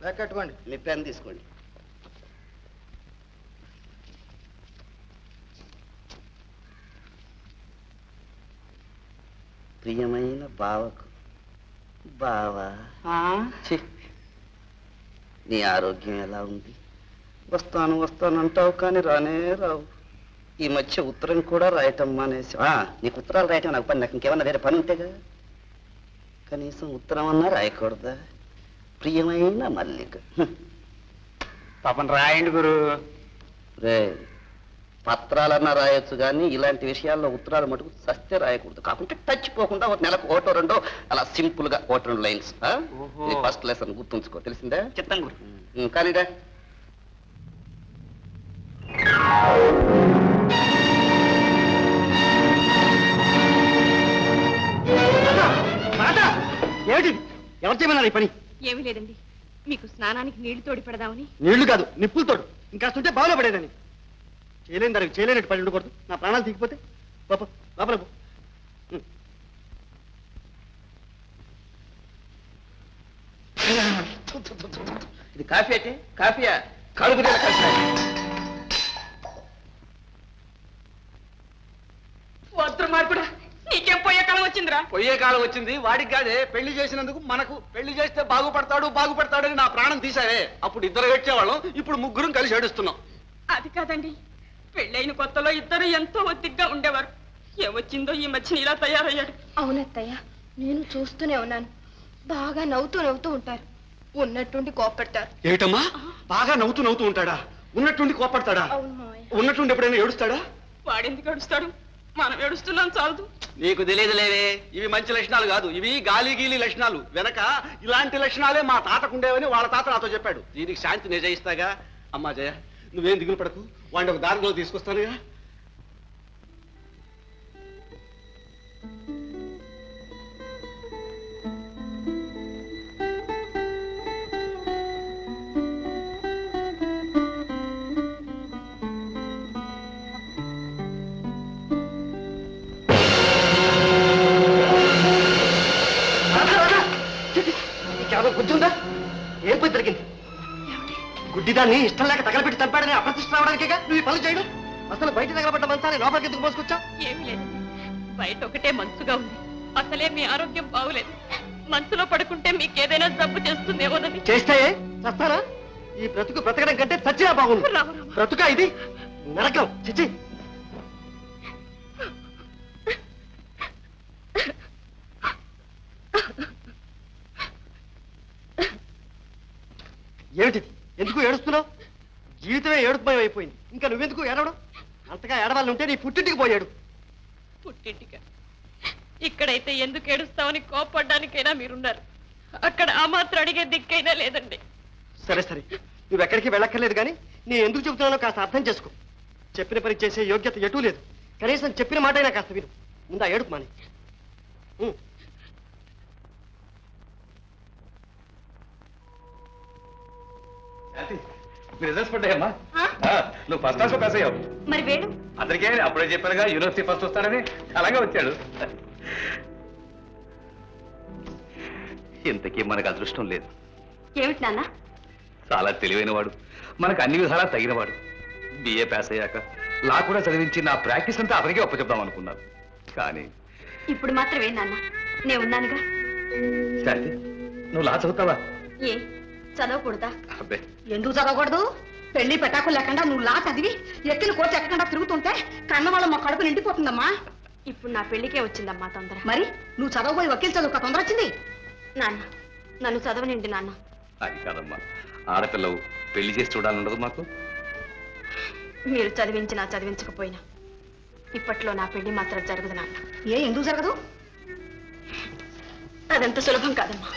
కట్టుకోండి. మీ పెన్ తీసుకోండి. ప్రియమైన బావకు. బావా. నీ ఆరోగ్యం ఎలా ఉంది? వస్తాను వస్తాను అంటావు కానీ రానే రావు. ఈ మధ్య ఉత్తరం కూడా రాయటం మానేసి ఆ, నీకు ఉత్తరాలు రాయటం నాకు పని నాకు ఇంకేమన్నా వేరే పని ఉంటేగా? కనీసం ఉత్తరం అన్నా రాయకూడదా? ప్రియమైన మల్లిక. పాపం రాయండి గురు. రే పత్రాలన్నా రాయొచ్చు కానీ ఇలాంటి విషయాల్లో ఉత్తరాలు మటుకు సత్య రాయకూడదు. కాకుంటే టచ్ పోకుండా ఒక నెలకు ఒకటో రెండో అలా సింపుల్గా రెండు లైన్స్. ఫస్ట్ లెసన్ గుర్తుంచుకో తెలిసిందా? చిత్తం గురు. కానీరా. ఏమిటి? ఎవరు చేయమన్నారు ఈ పని? ఏమీ లేదండి. మీకు స్నానానికి నీళ్ళు తోడి పెడదామని. నీళ్ళు కాదు నిప్పులు తోడు. ఇంకాస్తుంటే బావిలో పడేదని చేయలేని దానికి చేయలేనట్టు పని ఉండకూడదు. నా ప్రాణాలు తీగిపోతే. పాప లోపల పో. ఉం. ఇది కాఫీ అయితే కాఫీయా? కడుపు కాఫీ వద్దు మార్పుడా నీకేం పోయే కాలం వచ్చిందిరా పోయే కాలం వచ్చింది వాడికి కాదే పెళ్ళి చేసినందుకు మనకు పెళ్ళి చేస్తే బాగుపడతాడు బాగుపడతాడని నా ప్రాణం తీసావే అప్పుడు ఇద్దరు వచ్చేవాళ్ళం ఇప్పుడు ముగ్గురం కలిసి ఏడుస్తున్నాం. అది కాదండి. పెళ్ళైన కొత్తలో ఇద్దరు ఎంతో ఒత్తిగ్గా ఉండేవారు. ఏమొచ్చిందో ఈ మధ్య ఇలా తయారయ్యాడు. అవునత్తయ్య నేను చూస్తూనే ఉన్నాను. బాగా నవ్వుతూ నవ్వుతూ ఉంటారు. ఉన్నట్టుండి కోపడతారు ఏమిటమ్మా? బాగా నవ్వుతూ నవ్వుతూ ఉంటాడా? ఉన్నట్టుండి కోపడతాడా ఉన్నట్టుండి ఎప్పుడైనా ఏడుస్తాడా? వాడెందుకు ఏడుస్తాడు? మనం ఏడుస్తున్నాం చాలదు. నీకు తెలియదులేవే ఇవి మంచి లక్షణాలు కాదు. ఇవి గాలి గీలి లక్షణాలు. వెనక ఇలాంటి లక్షణాలే మా తాతకుండేవని వాళ్ళ తాత నాతో చెప్పాడు. దీనికి శాంతి నిజయిస్తాగా అమ్మా జయ నువ్వేం దిగులు పడకు. వాడిని ఒక దారిలో తీసుకొస్తానుగా. ఏం పోయి దొరికింది గుడ్డిదాన్ని ఇష్టం లేక తగలబెట్టి చంపాడని అప్రతిష్ట రావడానికేగా? నువ్వు ఈ పనులు చేయడం? అసలు బయట తగలబడ్డ మంచాన్ని లోపలికి ఎందుకు మోసుకొచ్చావు ఏమీ లేదండి బయట ఒకటే మంచుగా ఉంది. అసలే మీ ఆరోగ్యం బాగులేదు. మనసులో పడుకుంటే మీకేదైనా జబ్బు చేస్తుందేమోనని. చేస్తే చస్తానా? ఈ బ్రతుకు బ్రతకడం కంటే చచ్చినా బాగుంది. బ్రతుక ఇది? నరకం. చిచ్చి. ఏమిటిది? ఎందుకు ఏడుస్తున్నావు? జీవితమే ఏడుపుమయం అయిపోయింది. ఇంకా నువ్వెందుకు ఏడవడం? అంతగా ఏడవాలని ఉంటే నీ పుట్టింటికి పోయాడు. పుట్టింటిగా ఇక్కడైతే ఎందుకు ఏడుస్తామని కోపడ్డానికైనా మీరున్నారు. అక్కడ ఆ మాత్రం అడిగే దిక్కైనా లేదండి. సరే సరే. నువ్వు ఎక్కడికి వెళ్ళక్కర్లేదు కానీ నేను ఎందుకు చెబుతున్నానో కాస్త అర్థం చేసుకో. చెప్పిన పని చేసే యోగ్యత ఎటూ లేదు. కనీసం చెప్పిన మాటైనా కాస్త విను. ముందా ఏడుపు మాని. రిజల్ట్స్ పడ్డాయమ్మా? నువ్వు ఫస్ట్ క్లాస్ పాస్ అయ్యావు. మరి వేడు అందరికీ అప్పుడే చెప్పానుగా యూనివర్సిటీ ఫస్ట్ వస్తాడని అలాగే వచ్చాడు. ఇంతకీ మనకు అదృష్టం లేదు. ఏమిటి నాన్న? చాలా తెలివైన వాడు మనకు అన్ని విధాలా తగినవాడు. బిఏ పాస్ అయ్యాక లా కూడా చదివించి నా ప్రాక్టీస్ అంతా అతనికే ఒప్పచెప్దాం అనుకున్నాను. కానీ ఇప్పుడు మాత్రమే నాన్న? నేను ఉన్నానుగా. శాంతి నువ్వు లా చదువుతావా? ఏ? చదవకూడదా? అబ్బే. ఎందుకు చదవకూడదు? పెళ్ళి పెట్టాకు లేకుండా నువ్వు లా చదివి ఎక్కిన కోర్టు ఎక్కకుండా తిరుగుతుంటే కన్న వాళ్ళ మా కడుపు నిండిపోతుందమ్మా. ఇప్పుడు నా పెళ్ళికే వచ్చిందమ్మా తొందర. మరి నువ్వు చదవబోయి వకీల్ చదువు తొందర వచ్చింది? నాన్న నన్ను చదవనిండి నాన్న. అది కాదమ్మా. ఆడపిల్లవు పెళ్ళి చేసి చూడాలనుండదు మాకు. మీరు చదివించినా చదివించకపోయినా ఇప్పట్లో నా పెళ్ళి మాత్రం జరగదు నాన్న. ఏ ఎందుకు జరగదు? అదంత సులభం కాదమ్మా.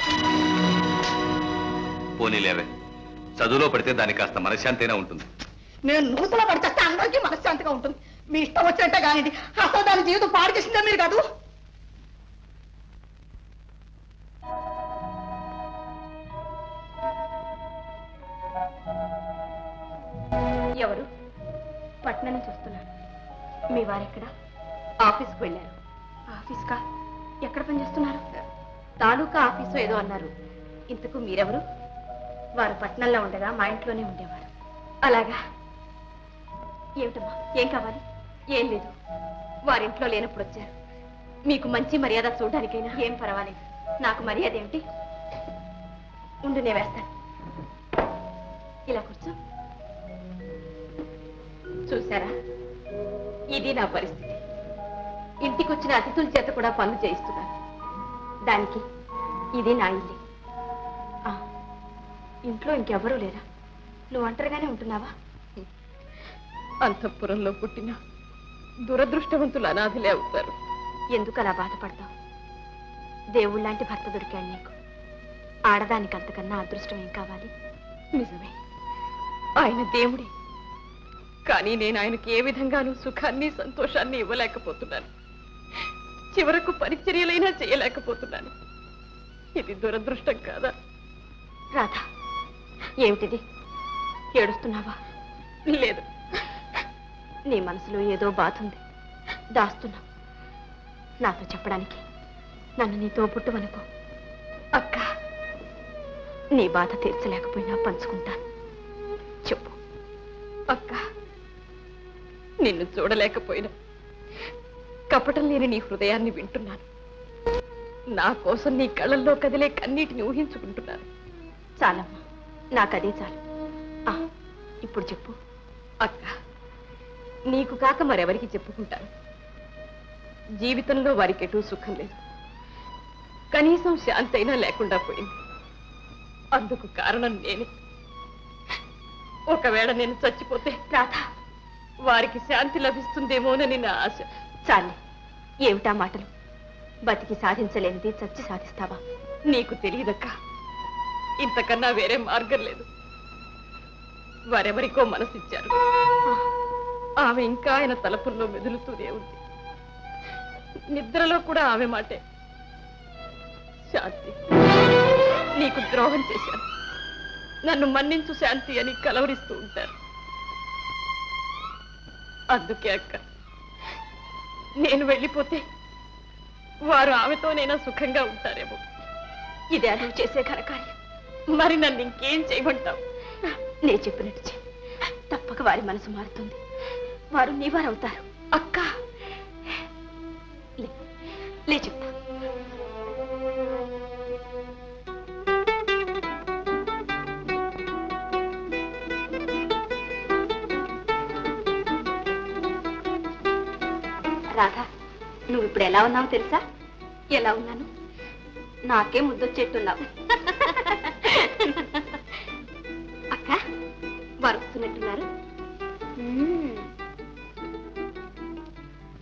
పోనీలేవే. చదువులో పడితే దానికి కాస్త మనశ్శాంతి అయినా ఉంటుంది. నేను నూతన పడితే అందరికీ మనశ్శాంతిగా ఉంటుంది. మీ ఇష్టం వచ్చినట్టే కానిది. అసలు దాని జీవితం పాడు చేసిందే మీరు కాదు. ఎవరు? పట్నం నుంచి వస్తున్నారు మీ వారెక్కడ ఆఫీస్కి వెళ్ళారు. ఆఫీస్కా? ఎక్కడ పనిచేస్తున్నారు తాలూకా ఆఫీసు ఏదో అన్నారు. ఇంతకు మీరెవరు? వారు పట్నంలో ఉండగా మా ఇంట్లోనే ఉండేవారు. అలాగా? ఏమిటమ్మా? ఏం కావాలి? ఏం లేదు. వారింట్లో లేనప్పుడు వచ్చారు. మీకు మంచి మర్యాద చూడడానికైనా? ఏం పర్వాలేదు. నాకు మర్యాద ఏమిటి? ఉండు నేను వేస్తాను. ఇలా కూర్చో. చూసారా ఇది నా పరిస్థితి. ఇంటికి వచ్చిన అతిథుల చేత కూడా పనులు చేయిస్తున్నాను. దానికి ఇది నా ఇల్లు ఇంట్లో ఇంకెవరూ లేరా? నువ్వు ఒంటరిగానే ఉంటున్నావా? అంతఃపురంలో పుట్టిన దురదృష్టవంతులు అనాథలే అవుతారు. ఎందుకు అలా బాధపడతావు దేవుళ్ళంటి భర్త దొరికాడు నీకు. ఆడదానికి అంతకన్నా అదృష్టం ఏం కావాలి? నిజమే. ఆయన దేవుడే. కానీ నేను ఆయనకి ఏ విధంగానూ సుఖాన్ని సంతోషాన్ని ఇవ్వలేకపోతున్నాను. చివరకు పరిచర్యలైనా చేయలేకపోతున్నాను. ఇది దురదృష్టం కాదా? రాధా ఏమిటిది? ఏడుస్తున్నావా? లేదు. నీ మనసులో ఏదో బాధ ఉంది. దాస్తున్నావు నాతో చెప్పడానికి. నన్ను నీతో పుట్టువనుకో. అక్క నీ బాధ తీర్చలేకపోయినా పంచుకుంటాను. చెప్పు. అక్క నిన్ను చూడలేకపోయినా. కపటం లేని నీ హృదయాన్ని వింటున్నాను. నా కోసం నీ కళ్ళల్లో కదిలే కన్నీటిని ఊహించుకుంటున్నాను. చాలమ్మా. నాకదే చాలు. ఆ, ఇప్పుడు చెప్పు. అక్క నీకు కాక మరెవరికి చెప్పుకుంటాను? జీవితంలో వారికి ఎటూ సుఖం లేదు. కనీసం శాంతి అయినా లేకుండా పోయింది. అందుకు కారణం నేనే. ఒకవేళ నేను చచ్చిపోతే రాధ. వారికి శాంతి లభిస్తుందేమోనని నా ఆశ. చాలే. ఏమిటా మాటలు? బతికి సాధించలేనిది చచ్చి సాధిస్తావా? నీకు తెలియదక్క. ఇంతకన్నా వేరే మార్గం లేదు. వారెవరికో మనసిచ్చారు. ఆమె ఇంకా ఆయన తలపుల్లో మెదులుతూనే ఉంది. నిద్రలో కూడా ఆమె మాటే. శాంతి. నీకు ద్రోహం చేశాను. నన్ను మన్నించు శాంతి అని కలవరిస్తూ ఉంటారు. అందుకే అక్క నేను వెళ్ళిపోతే వారు ఆమెతోనైనా సుఖంగా ఉంటారేమో. ఇది నువ్వు చేసే ఘనకార్యం. మరి నన్ను ఇంకేం చేయమంటావు? నే చెప్పినట్టు చెయ్యి. తప్పక వారి మనసు మారుతుంది. వారు నీవారవుతారు అక్క! లే, లే చెప్తా. రాధా నువ్వు ఇప్పుడు ఎలా ఉన్నావు తెలుసా? ఎలా ఉన్నాను? నాకే ముద్దొచ్చేట్టున్నావు. అక్క వారు వస్తున్నట్టున్నారు.